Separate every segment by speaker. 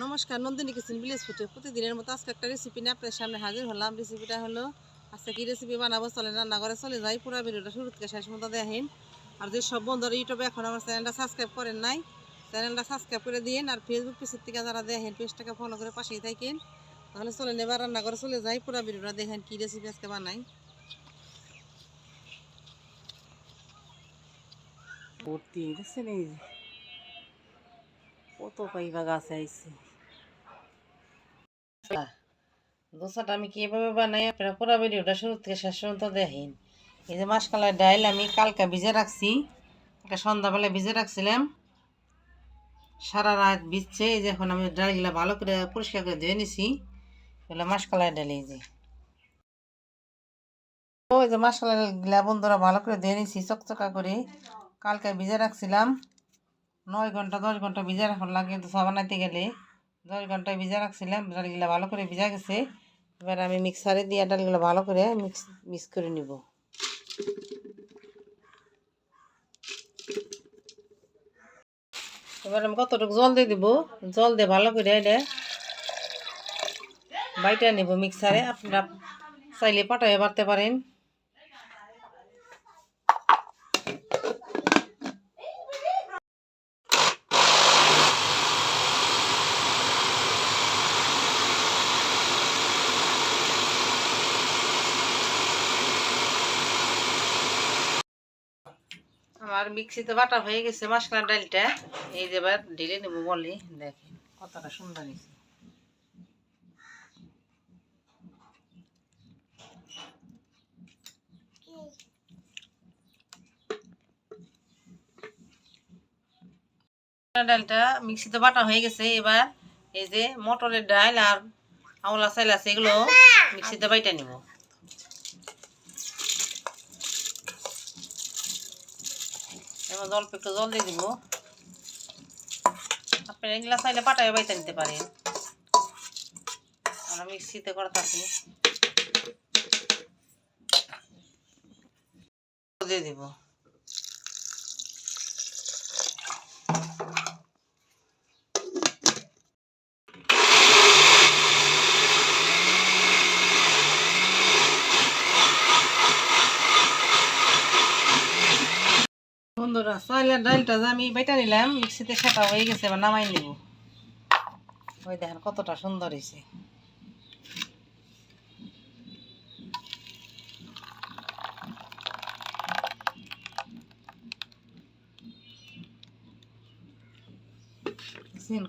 Speaker 1: নমস্কার, Nandini kitchen village ফুটে। প্রতিদিনের মতো আজকে একটা রেসিপি নিয়ে আপনার সামনে হাজির হলাম। রেসিপিটা হলো, আজকে কি রেসিপি বানাবো চলে রান্না করে চলে যাই। পুরো ভিডিওটা শুরু থেকে শেষ মতো দেখেন। আর যে সব বন্ধুরা ইউটিউবে এখন আমার চ্যানেলটা সাবস্ক্রাইব করেন নাই, চ্যানেলটা সাবস্ক্রাইব করে দিন আর ফেসবুক পেজের থেকে যারা দেখেন, পেজটাকে ফলো করে পাশেই থাকেন। তাহলে চলে নেবার রান্না করে চলে যাই। পুরো ভিডিওটা দেখেন কি রেসিপি আজকে বানাই। ভর্তি দেখছেন এই কত পাইবা আইছে দোসাটা আমি বানাই, আপনারা ভিডিওটা শুরু থেকে শেষ পর্যন্ত দেখেন। এই যে মাসকালার ডাইল আমি ভিজে রাখছি সন্ধ্যাবেলা ভিজে রাখছিলাম। সারা রাত ভিজছে, এই যে এখন আমি ডালগুলা ভালো করে পরিষ্কার করে ধুয়ে নিছি। এগুলো মাসকালার ডাল এই যে। ওই যে মাসকালারগুলা বন্ধুরা ভালো করে ধুয়ে নিছি, চকচকা করে। কালকে ভিজে রাখছিলাম। নয় ঘণ্টা, দশ ঘণ্টা ভিজা রাখার লাগে দোসা বানাইতে গেলে দশ ঘণ্টা ভিজা রাখছিলাম, ডালগুলো ভালো করে ভিজা গেছে। এবার আমি মিক্সারে দিয়ে ডালগুলো ভালো করে মিক্স মিক্স করে নিব। এবার আমি কতটুকু জল দিয়ে দিব? জল দিয়ে ভালো করে এটা বাইটা নিব মিক্সারে আপনারা চাইলে পাটায় বাড়তে পারেন। আমার মিক্সিতে বাটা হয়ে গেছে মাসকালার ডালটা। এই যে এবার ঢেলে নেব বলি, দেখেন কতটা সুন্দর ডালটা মিক্সিতে বাটা হয়ে গেছে, এবার এই যে মটরের ডাল আর আওলা চাইল আছে, এগুলো মিক্সিতে বাইটা নিব। এবার অল্প একটু জল দিয়ে দিব। আপনি এগুলা চাইলে পাটায় বাইতে নিতে পারেন। আমরা মিক্সিতে করতেছি। দিয়ে দিব। বন্ধুরা ডালটা যে আমি বেটা নিলাম, মিক্সিতে সেটা হয়ে গেছে নামাই নিব। ওই দেখেন কতটা সুন্দর হয়েছে।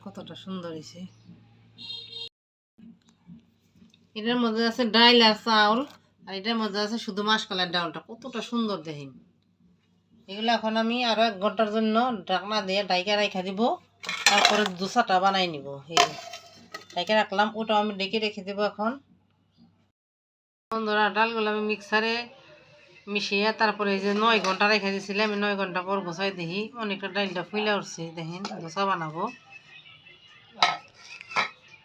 Speaker 1: কতটা সুন্দর হয়েছে। এটার মধ্যে আছে ডাইল আর চাউল, আর এটার মধ্যে আছে শুধু মাসকলার ডাউলটা। কতটা সুন্দর দেখেন। এগুলো এখন আমি আরও এক ঘণ্টার জন্য ঢাকনা দিয়ে ডাইকা রাখা দিব। তারপরে দোসাটা বানাই নিব। এই। ডাইকা রাখলাম, ওটাও আমি ডেকে রেখে দেবো এখন। বন্ধুরা, ডালগুলো আমি মিক্সারে মিশিয়ে তারপরে এই যে নয় ঘণ্টা রেখে দিয়েছিলাম আমি নয় ঘণ্টা পর গোছাই দেখি। অনেকটা ডালটা ফুলে উঠছে, দেখেন, দোসা বানাবো।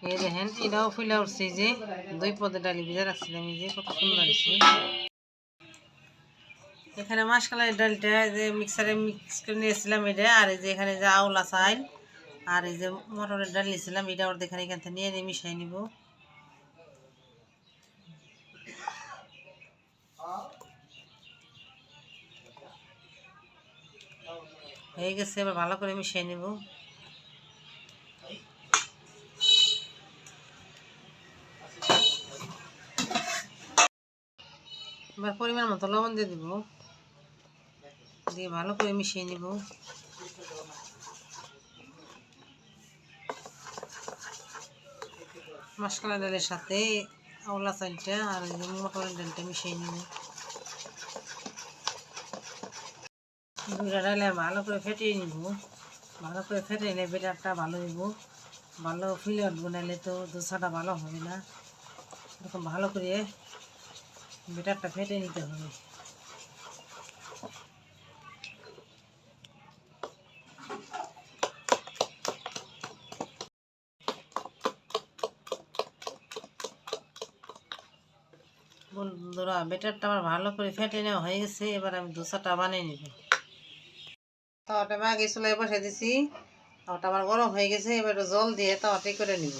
Speaker 1: এই দেখেন, এটাও ফুলে উঠছে যে দুই পদে ডালি ভিজা রাখছিলাম, এই যে কত সুন্দর এখানে মাসকালাই ডালটা যে মিক্সারে মিক্স করে নিয়েছিলাম এটা, আর এই যে এখানে যে আওলা চাইল, আর এই যে মটরের ডাল নিয়েছিলাম, এটা ওর এখানে এখান থেকে নিয়ে নিয়ে মিশাই নিব। হয়ে গেছে, এবার ভালো করে মিশিয়ে নিব। এবার পরিমাণ মতো লবণ দিয়ে দিব। দিয়ে ভালো করে মিশিয়ে নিব। মাসকালা ডালের সাথে আওলা চালটা আর মটরের ডালটা মিশিয়ে নিব। দুইটা ডালে ভালো করে ফেটিয়ে নিব। ভালো করে ফেটে নিলে বেটারটা ভালো নিব ভালো ফুলে উঠবো, নাহলে তো দোসাটা ভালো হবে না। এরকম ভালো করে বেটারটা ফেটে নিতে হবে। বন্ধুরা, বেটারটা আমার ভালো করে ফেটে নেওয়া হয়ে গেছে, এবার আমি দোসাটা বানিয়ে নিব। তাওয়াটা আগে চুলায় বসে দিছি। তাওয়াটা আমার গরম হয়ে গেছে, এবার জল দিয়ে তাওয়াটাই করে নিব।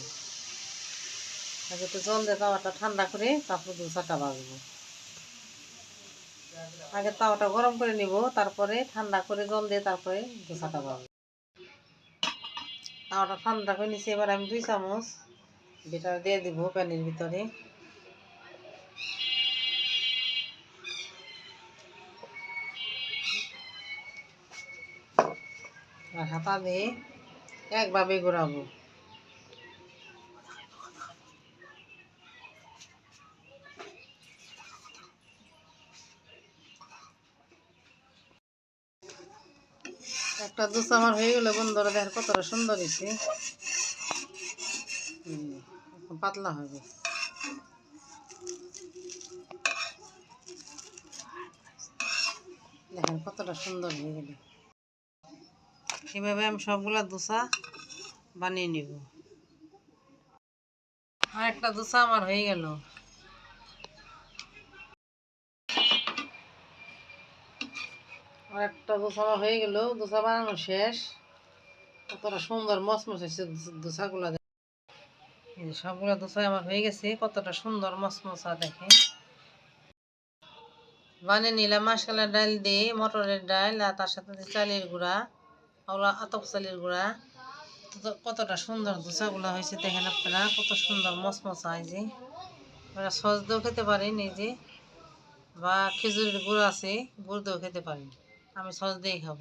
Speaker 1: আগে একটু জল দিয়ে তাওয়াটা ঠান্ডা করে তারপর দোসাটা ভাজবো। আগে তাওয়াটা গরম করে নিব, তারপরে ঠান্ডা করে জল দিয়ে তারপরে দোসাটা ভাজবো। তাওয়াটা ঠান্ডা করে নিছি, এবার আমি দুই চামচ বেটার দিয়ে দিব প্যানের ভিতরে। আর হাতা দিয়ে একভাবে ঘোরাবো। একটা দোসা আমার হয়ে গেলে বন্ধুরা দেখার কতটা সুন্দর হয়েছে পাতলা হবে। দেখেন কতটা সুন্দর হয়ে গেল। এভাবে আমি সবগুলা দোসা বানিয়ে নিব। আর একটা দোসা আমার হয়ে গেল। একটা দোসা হয়ে গেল। দোসা বানানো শেষ। কতটা সুন্দর মসমস হয়েছে যে সবগুলা দোসা আমার হয়ে গেছে। কতটা সুন্দর মসমসা দেখেন। বানিয়ে নিলাম মাসকালার ডাল দিয়ে, মটরের ডাল আর তার সাথে চালের গুঁড়া। ওগুলো আতপ চালের গুঁড়া কতটা সুন্দর ধোসাগুলো হয়েছে দেখেন আপনারা, কত সুন্দর মসমসা হয় যে। ওরা সস দিয়েও খেতে পারেন এই যে, বা খেজুরের গুঁড়ো আছে, গুড় দিয়েও খেতে পারেন আমি সস দিয়েই খাব।